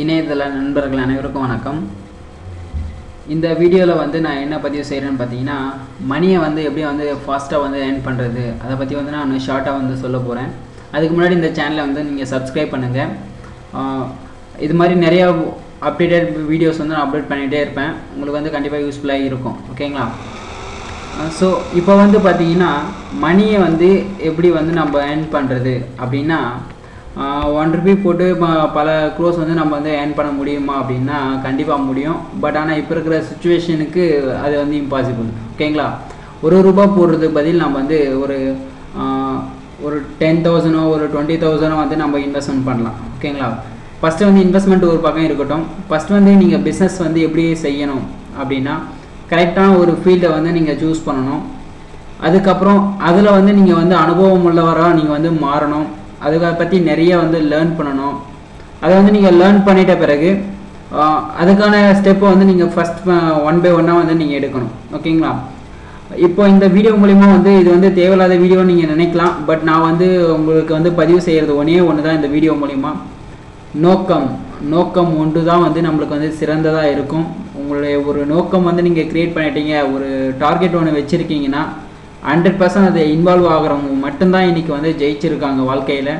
இணையதள நண்பர்கள் அனைவருக்கும் வணக்கம். இந்த வீடியோவில் வந்து நான் என்ன பதிவு செய்கிறேன்னு பார்த்தீங்கன்னா மணியை வந்து எப்படி வந்து ஃபாஸ்ட்டாக வந்து ஏர்ன் பண்ணுறது அதை பற்றி வந்து நான் ஷார்ட்டாக வந்து சொல்ல போகிறேன் அதுக்கு முன்னாடி இந்த சேனலை வந்து நீங்கள் சப்ஸ்கிரைப் பண்ணுங்கள் இது மாதிரி நிறையா அப்டேட்டட் வீடியோஸ் வந்து நான் அப்டேட் பண்ணிகிட்டே இருப்பேன். உங்களுக்கு வந்து கண்டிப்பாக யூஸ்ஃபுல்லாக இருக்கும். ஓகேங்களா ஸோ இப்போ வந்து பார்த்தீங்கன்னா மணியை வந்து எப்படி வந்து நம்ம ஏர்ன் பண்ணுறது அப்படின்னா ஒன் ருபி போட்டு ப- பல க்ரோஸ் வந்து நம்ம வந்து ஏர்ன் பண்ண முடியுமா அப்படின்னா கண்டிப்பாக முடியும். பட் ஆனால் இப்போ இருக்கிற சுச்சுவேஷனுக்கு அது வந்து இம்பாசிபிள் ஓகேங்களா ஒரு ரூபா போடுறதுக்கு பதில் நம்ம வந்து ஒரு ஒரு டென் தௌசண்டோ ஒரு டுவெண்ட்டி தௌசண்டோ வந்து நம்ம இன்வெஸ்ட்மெண்ட் பண்ணலாம். ஓகேங்களா ஃபஸ்ட்டு வந்து இன்வெஸ்ட்மெண்ட் ஒரு பக்கம் இருக்கட்டும். ஃபஸ்ட்டு வந்து நீங்கள் பிஸ்னஸ் வந்து எப்படி செய்யணும் அப்படின்னா கரெக்டான ஒரு ஃபீல்டை வந்து நீங்கள் சூஸ் பண்ணணும். அதுக்கப்புறம் அதில் வந்து நீங்கள் வந்து அனுபவம் உள்ளவராக நீங்கள் வந்து மாறணும். அதுக்கு பற்றி நிறைய வந்து லேர்ன் பண்ணணும். அதை வந்து நீங்கள் லேர்ன் பண்ணிட்ட பிறகு அதுக்கான ஸ்டெப்பை வந்து நீங்கள் ஃபஸ்ட் ஒன் பை ஒன்னாக வந்து நீங்கள் எடுக்கணும். ஓகேங்களா? இப்போ இந்த வீடியோ மூலிமா வந்து இது வந்து தேவையில்லாத வீடியோ நீங்கள் நினைக்கலாம். பட் நான் வந்து உங்களுக்கு வந்து பதிவு செய்கிறது ஒன்றே ஒன்று தான் இந்த வீடியோ மூலிமா நோக்கம். நோக்கம் ஒன்று தான் வந்து நம்மளுக்கு வந்து சிறந்ததாக இருக்கும். உங்களுடைய ஒரு நோக்கம் வந்து நீங்கள் க்ரியேட் பண்ணிட்டீங்க ஒரு டார்கெட் ஒன்று வச்சுருக்கீங்கன்னா ஹண்ட்ரட் பர்சன்ட் அதை இன்வால்வ் ஆகிறவங்க மட்டும்தான் இன்றைக்கி வந்து ஜெயிச்சிருக்காங்க வாழ்க்கையில்.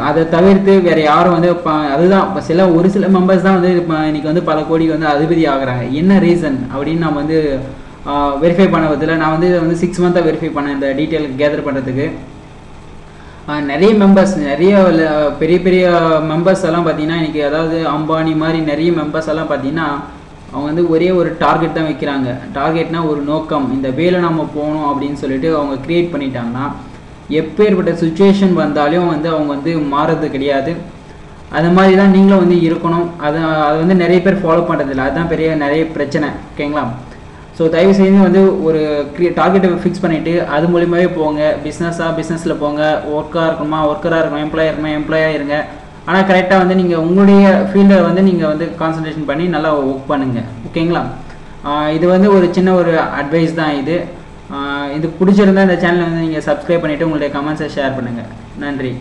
அதை தவிர்த்து வேறு யாரும் வந்து ப- அதுதான் இப்போ சில ஒரு சில மெம்பர்ஸ் தான் வந்து இப்போ இன்றைக்கி வந்து பல கோடி வந்து அதிபதி ஆகுறாங்க. என்ன ரீசன் அப்படின்னு நம்ம வந்து வெரிஃபை பண்ண நான் வந்து இதை வந்து சிக்ஸ் மந்த்தாக வெரிஃபை பண்ணேன் இந்த டீட்டெயில் கேதர் பண்ணுறதுக்கு நிறைய மெம்பர்ஸ் நிறைய பெரிய பெரிய மெம்பர்ஸ் எல்லாம் பார்த்தீங்கன்னா இன்றைக்கி அதாவது அம்பானி மாதிரி நிறைய மெம்பர்ஸ் எல்லாம் பார்த்தீங்கன்னா அவங்க வந்து ஒரே ஒரு டார்கெட் தான் வைக்கிறாங்க. டார்கெட்னா ஒரு நோக்கம். இந்த வேலை நம்ம போகணும் அப்படின்னு சொல்லிட்டு அவங்க கிரியேட் பண்ணிட்டாங்கன்னா எப்பேற்பட்ட சுச்சுவேஷன் வந்தாலும் வந்து அவங்க வந்து மாறுறது கிடையாது. அது மாதிரி தான் நீங்களும் வந்து இருக்கணும். அதை அது வந்து நிறைய பேர் ஃபாலோ பண்ணுறதில்ல அதுதான் பெரிய நிறைய பிரச்சனை. ஓகேங்களா? ஸோ தயவு செய்து வந்து ஒரு டார்கெட்டை ஃபிக்ஸ் பண்ணிவிட்டு அது மூலியமாகவே போங்க. பிஸ்னஸாக பிஸ்னஸில் போங்க. ஒர்க்காக இருக்கணுமா? ஒர்க்கராக இருக்கணும். எம்ப்ளாயாக இருக்கணும்? எம்ப்ளாயாக இருங்க. ஆனால் கரெக்டாக வந்து நீங்கள் உங்களுடைய ஃபீல்டை வந்து நீங்கள் வந்து கான்சன்ட்ரேஷன் பண்ணி நல்லா ஒர்க் பண்ணுங்கள் ஓகேங்களா ஆஹ் இது வந்து ஒரு சின்ன ஒரு அட்வைஸ் தான் இது. ஆஹ் இது பிடிச்சிருந்தா இந்த சேனலை வந்து நீங்கள் சப்ஸ்கிரைப் பண்ணிவிட்டு உங்களுடைய கமெண்ட்ஸை ஷேர் பண்ணுங்கள் நன்றி.